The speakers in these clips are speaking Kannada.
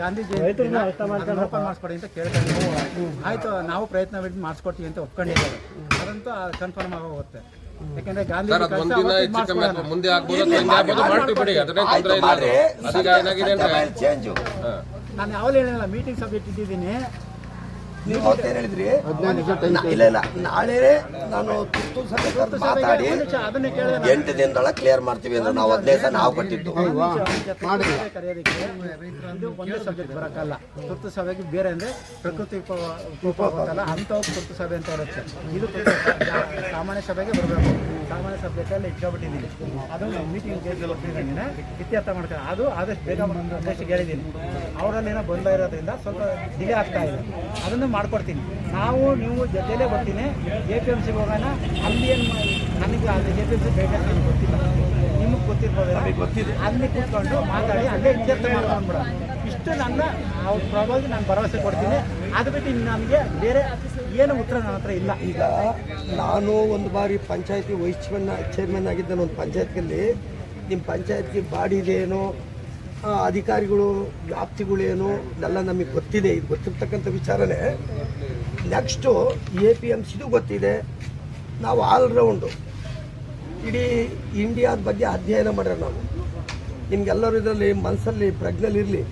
ಗಾಂಧಿ ಜಯಂತಿ ಮಾಡಿಸ್ಕೊಡಿ ಅಂತ ಕೇಳ್ಕೊಂಡು ಆಯ್ತು ನಾವು ಪ್ರಯತ್ನ ಬಿಟ್ಟು ಮಾಡಿಸ್ಕೊಡ್ತೀವಿ ಅಂತ ಒಪ್ಕೊಂಡಿದ್ದಾರೆ. ಅದಂತೂ ಕನ್ಫರ್ಮ್ ಆಗೋಗುತ್ತೆ. ಹೋಗುತ್ತೆ ಯಾಕಂದ್ರೆ ಗಾಂಧಿ ಮುಂದೆ. ನಾನು ಯಾವಾಗ ಹೇಳಿಲ್ಲ ಮೀಟಿಂಗ್ ಸಬ್ಜೆಕ್ಟ್ ಇಟ್ಟಿದ್ದೀನಿ ನೀವು ಅವತ್ತೇನು ಹೇಳಿದ್ರಿ? ಇಲ್ಲ ಇಲ್ಲ. ನಾಳೆ ನಾನು ತುರ್ತು ಸಭೆಗೆ ಮಾತಾಡಿ ಅದನ್ನೇ ಕೇಳಿದೆ ಎಂಟು ದಿನದೊಳಗೆ ಕ್ಲಿಯರ್ ಮಾಡ್ತೀವಿ ಅಂದ್ರೆ ನಾವು ಹದಿನೈದು ದಿವಸ ನಾವು ಕೊಟ್ಟಿದ್ದು. ಕರೆಯೋದಕ್ಕೆ ಇದು ಒಂದೇ ಸಬ್ಜೆಕ್ಟ್ ಬರೋಕ್ಕಲ್ಲ. ತುರ್ತು ಸಭೆಗೆ ಬೇರೆ ಅಂದ್ರೆ ಪ್ರಕೃತಿ ವಿಪ- ವಿಕೋಪ ಅಂತ ತುರ್ತು ಸಭೆ ಅಂತ ಇರುತ್ತೆ. ಇದು ಸಾಮಾನ್ಯ ಸಭೆಗೆ ಬರಬೇಕು. ಸಾಮಾನ್ಯ ಸಬ್ಜೆಕ್ಟಲ್ಲಿ ಇಟ್ಕೊಬಿಟ್ಟಿದ್ದೀನಿ. ಅದು ಮೀಟಿಂಗ್ ಇತ್ಯರ್ಥ ಮಾಡ್ತಾರೆ ಅದು ಆದಷ್ಟು ಬೇಗ ಅಧ್ಯಕ್ಷಕ್ಕೆ ಹೇಳಿದ್ದೀನಿ. ಅವರಲ್ಲಿ ಏನೋ ಬಂದ ಇರೋದ್ರಿಂದ ಸ್ವಲ್ಪ ಡಿಲೇ ಆಗ್ತಾ ಇದೆ. ಅದನ್ನು ಮಾಡ್ಕೊಡ್ತೀನಿ. ನಾವು ನೀವು ಜೊತೆಲೇ ಬರ್ತೀನಿ. ಎ ಪಿ ಎಂ ಸಿಗೆ ಹೋಗೋಣ. ಅಲ್ಲಿ ಏನು ನನಗೆ ಅಲ್ಲಿ ಎ ಪಿ ಎಂ ಸಿ ಬೇಕಾದ್ರೆ ನನಗೆ ಗೊತ್ತಿಲ್ಲ. ನಿಮಗೆ ಗೊತ್ತಿರ್ಬೋದು ಗೊತ್ತಿದೆ. ಅಲ್ಲಿ ಕೂತ್ಕೊಂಡು ಮಾತಾಡಿ. ಅಲ್ಲೇ ಇತ್ಯರ್ಥ ಮಾಡ್ಕೊಂಡ್ಬಿಡ ಇಷ್ಟು ನನ್ನ ಅವ್ರ ಪ್ರಾಬ್ಲಮ್ ನಾನು ಭರವಸೆ ಕೊಡ್ತೀನಿ. ಅದು ಬಿಟ್ಟು ಇನ್ನು ನನಗೆ ಬೇರೆ ಏನು ಉತ್ತರ ನನ್ನ ಹತ್ರ ಇಲ್ಲ. ಈಗ ನಾನು ಒಂದು ಬಾರಿ ಪಂಚಾಯತಿ ವೈಸ್ ಚೇರ್ಮನ್ ಚೇರ್ಮನ್ ಆಗಿದ್ದ ಒಂದು ಪಂಚಾಯತ್ನಲ್ಲಿ ನಿಮ್ಮ ಪಂಚಾಯತ್ಗೆ ಬಾಡಿ ಇದೇನೋ ಅಧಿಕಾರಿಗಳು ವ್ಯಾಪ್ತಿಗಳೇನು ಎಲ್ಲ ನಮಗೆ ಗೊತ್ತಿದೆ. ಇದು ಗೊತ್ತಿರ್ತಕ್ಕಂಥ ವಿಚಾರನೇ. ನೆಕ್ಸ್ಟು ಎ ಪಿ ಎಂ ಸಿದು ಗೊತ್ತಿದೆ. ನಾವು ಆಲ್ರೌಂಡು ಇಡೀ ಇಂಡಿಯಾದ ಬಗ್ಗೆ ಅಧ್ಯಯನ ಮಾಡ್ಯಾರ ನಾವು. ನಿಮ್ಗೆಲ್ಲರೂ ಇದರಲ್ಲಿ ಮನಸ್ಸಲ್ಲಿ ಪ್ರಜ್ಞೆಲಿರಲಿ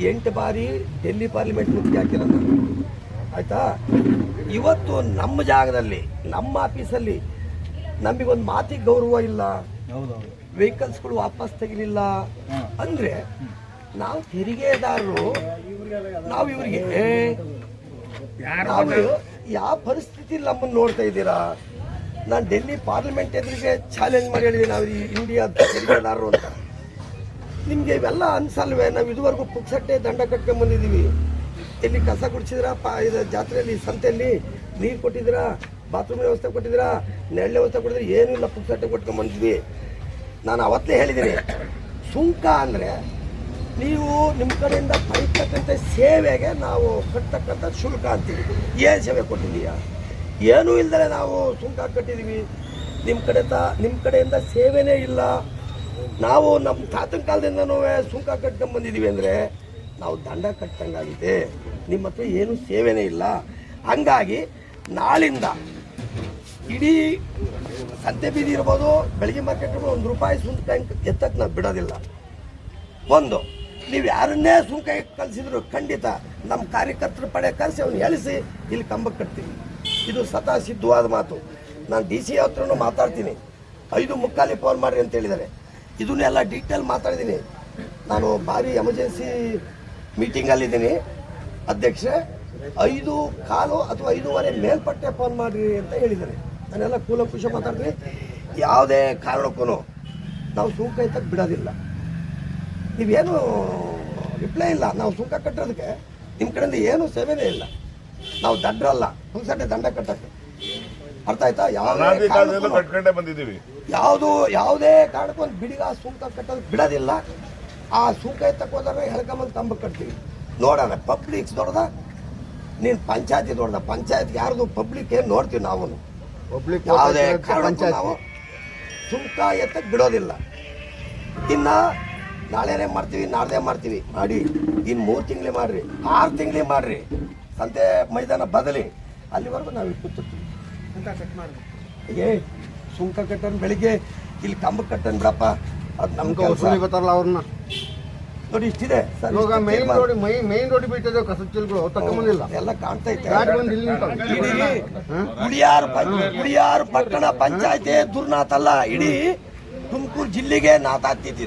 ಎಂಟು ಬಾರಿ ಡೆಲ್ಲಿ ಪಾರ್ಲಿಮೆಂಟ್ ಮುಖ್ಯ ಹಾಕಿರ ನಾನು ಆಯ್ತಾ? ಇವತ್ತು ನಮ್ಮ ಜಾಗದಲ್ಲಿ, ನಮ್ಮ ಆಫೀಸಲ್ಲಿ ನಮಗೊಂದು ಮಾತಿಗೆ ಗೌರವ ಇಲ್ಲ. ವೆಹಿಕಲ್ಸ್ಗಳು ವಾಪಸ್ ತೆಗಿಲಿಲ್ಲ ಅಂದ್ರೆ ನಾವು ತೆರಿಗೆದಾರರು ನಾವು ಇವರಿಗೆ ನಾವು ಯಾವ ಪರಿಸ್ಥಿತಿ ನಮ್ಮನ್ನು ನೋಡ್ತಾ ಇದ್ದೀರಾ? ನಾನು ಡೆಲ್ಲಿ ಪಾರ್ಲಿಮೆಂಟ್ ಎದುರಿಗೆ ಚಾಲೆಂಜ್ ಮಾಡಿ ಹೇಳಿದೆ ನಾವು ಇಂಡಿಯಾ ತೆರಿಗೆದಾರರು ಅಂತ. ನಿಮಗೆ ಇವೆಲ್ಲ ಅನ್ಸಲ್ವೇ? ನಾವು ಇದುವರೆಗೂ ಪುಕ್ಸಟ್ಟೆ ದಂಡ ಕಟ್ಕೊಂಡ್ ಬಂದಿದ್ದೀವಿ. ಎಲ್ಲಿ ಕಸ ಗುಡಿಸಿದ್ರ? ಪಾ ಇದು ಜಾತ್ರೆಯಲ್ಲಿ ಸಂತೆಯಲ್ಲಿ ನೀರು ಕೊಟ್ಟಿದ್ದೀರಾ ಬಾತ್ರೂಮ್ ವ್ಯವಸ್ಥೆ ಕೊಟ್ಟಿದ್ದೀರಾ ನೆರಳು ವ್ಯವಸ್ಥೆ ಕೊಟ್ಟಿದ್ರೆ? ಏನೂ ಇಲ್ಲ ಪುಕ್ಸಟ್ಟೆ ಕೊಟ್ಕೊಂಡ್ ಬಂದಿದ್ವಿ. ನಾನು ಅವತ್ತೇ ಹೇಳಿದ್ದೀನಿ. ಸುಂಕ ಅಂದರೆ ನೀವು ನಿಮ್ಮ ಕಡೆಯಿಂದ ಪಡಿತಕ್ಕಂಥ ಸೇವೆಗೆ ನಾವು ಕಟ್ತಕ್ಕಂಥ ಶುಲ್ಕ ಅಂತೀವಿ. ಏನು ಸೇವೆ ಕೊಟ್ಟಿದ್ದೀಯಾ? ಏನೂ ಇಲ್ಲದೆ ನಾವು ಸುಂಕ ಕಟ್ಟಿದ್ದೀವಿ. ನಿಮ್ಮ ಕಡೆ ತ ನಿಮ್ಮ ಕಡೆಯಿಂದ ಸೇವೆನೇ ಇಲ್ಲ. ನಾವು ನಮ್ಮ ತಾತನ ಕಾಲದಿಂದನೂ ಸುಂಕ ಕಟ್ಕೊಂಡು ಬಂದಿದ್ದೀವಿ ಅಂದರೆ ನಾವು ದಂಡ ಕಟ್ಟಂಗಾಗಿದೆ ನಿಮ್ಮ ಹತ್ರ ಏನೂ ಸೇವೆನೇ ಇಲ್ಲ. ಹಂಗಾಗಿ ನಾಳಿಂದ ಇಡೀ ಸಂತೆ ಬೀದಿ ಇರ್ಬೋದು ಬೆಳಗ್ಗೆ ಮಾರ್ಕೆಟ್ ಇರ್ಬೋದು, ಒಂದು ರೂಪಾಯಿ ಸುಂಕ ಎತ್ತಕ್ಕೆ ನಾವು ಬಿಡೋದಿಲ್ಲ. ಒಂದು, ನೀವು ಯಾರನ್ನೇ ಸುಂಕ ಕಲಿಸಿದ್ರು ಖಂಡಿತ ನಮ್ಮ ಕಾರ್ಯಕರ್ತರ ಪಡೆ ಕರೆಸಿ, ಅವ್ನು ಎಳಿಸಿ, ಇಲ್ಲಿ ಕಂಬಕ್ಕೆ ಕಟ್ತೀವಿ. ಇದು ಸದಾ ಸಿದ್ಧವಾದ ಮಾತು. ನಾನು ಡಿ ಸಿ ಹತ್ರನೂ ಮಾತಾಡ್ತೀನಿ. ಐದು ಮುಕ್ಕಾಲಿ ಫೋನ್ ಮಾಡ್ರಿ ಅಂತ ಹೇಳಿದ್ದಾರೆ. ಇದನ್ನೆಲ್ಲ ಡೀಟೇಲ್ ಮಾತಾಡಿದ್ದೀನಿ. ನಾನು ಭಾರಿ ಎಮರ್ಜೆನ್ಸಿ ಮೀಟಿಂಗಲ್ಲಿದ್ದೀನಿ ಅಧ್ಯಕ್ಷ ಐದು, ಕಾಲು ಅಥವಾ ಐದೂವರೆ ಮೇಲ್ಪಟ್ಟೆ ಫೋನ್ ಮಾಡಿರಿ ಅಂತ ಹೇಳಿದ್ದಾರೆ. ನಾನೆಲ್ಲ ಕೂಲಂಕುಷ ಮಾತಾಡ್ತೀನಿ ಯಾವುದೇ ಕಾರಣಕ್ಕೂ ನಾವು ಸುಂಕ ಎತ್ತಕ್ಕೆ ಬಿಡೋದಿಲ್ಲ. ನೀವೇನು ರಿಪ್ಲೈ ಇಲ್ಲ. ನಾವು ಸುಂಕ ಕಟ್ಟೋದಕ್ಕೆ ನಿಮ್ಮ ಕಡೆಯಿಂದ ಏನು ಸೇವೆನೇ ಇಲ್ಲ. ನಾವು ದಂಡ್ರಲ್ಲ. ಪುಲ್ಸಟ್ಟೆ ದಂಡ ಕಟ್ಟಕ್ಕೆ. ಅರ್ಥ ಆಯ್ತಾ? ಯಾವುದೇ ಬಂದಿದ್ದೀವಿ. ಯಾವುದು ಯಾವುದೇ ಕಾರಣಕ್ಕೂ ಒಂದು ಬಿಡಿಗ ಸುಂಕ ಕಟ್ಟೋದಕ್ಕೆ ಬಿಡೋದಿಲ್ಲ. ಆ ಸುಂಕ ಎತ್ತಕ್ಕೆ ಹೋದಾಗ ಹೇಳ್ಕೊಂಬಂದು ಕಂಬ ಕಟ್ತೀವಿ. ನೋಡೋಣ ಪಬ್ಲಿಕ್ಸ್ ದೊಡ್ಡದ ನೀನು ಪಂಚಾಯತಿ ದೊಡ್ಡದ. ಪಂಚಾಯತ್ ಯಾರ್ದು ಪಬ್ಲಿಕ್ ಏನು ನೋಡ್ತೀವಿ ನಾವು ಯಾವುದೇ ಕಾರಣಕ್ಕೂ ನಾವು ಸುಂಕ ಎತ್ತಕ್ಕೆ ಬಿಡೋದಿಲ್ಲ. ಇನ್ನ ನಾಳೆನೇ ಮಾಡ್ತೀವಿ ನಾಡ್ದೇ ಮಾಡ್ತೀವಿ. ಮಾಡಿ ಇನ್ನು ಮೂರು ತಿಂಗಳೇ ಮಾಡ್ರಿ ಆರು ತಿಂಗಳೇ ಮಾಡ್ರಿ. ಸಂತೆ ಮೈದಾನ ಬದಲಿ ಅಲ್ಲಿವರೆಗೂ ನಾವು ಇಲ್ಲಿ ಕೂತಿರ್ತೀವಿ. ಅಂತ ಕಟ್ ಮಾಡಿದೆ ಏ ಸುಂಕ ಕಟ್ಟನ್ ಬೆಳಿಗ್ಗೆ ಇಲ್ಲಿ ಕಂಬ ಕಟ್ಟನ್ ಬಿಡಪ್ಪ. ಅದು ನಮ್ಗೆ ವಸೂಲಿ ಬರ್ತಾರಲ್ಲ ಅವ್ರನ್ನ. ನೋಡಿ ಇಷ್ಟಿದೆ. ಸರ್ ಇವಾಗ ಮೈನ್. ರೋಡ್ ಮೈ ಮೈನ್ ರೋಡ್ ಬಿಟ್ಟಿದೆ ಕಸ ಚೀಲಗಳು ತಗೊಂಬಂದಿಲ್ಲ ಎಲ್ಲ ಕಾಣ್ತಾ ಇತ್ತು. ಗಾಡಿ ಬಂದು ಇಲ್ಲಿ ನಿಂತಾವೆ. ಇಡೀ ಪಟ್ಟಣ ಪಂಚಾಯತಿ ದುರ್ನಾಥ್ ಅಲ್ಲ. ಇಡೀ ತುಮಕೂರು ಜಿಲ್ಲೆಗೆ ನಾತಾಗ್ತಿದ್ದು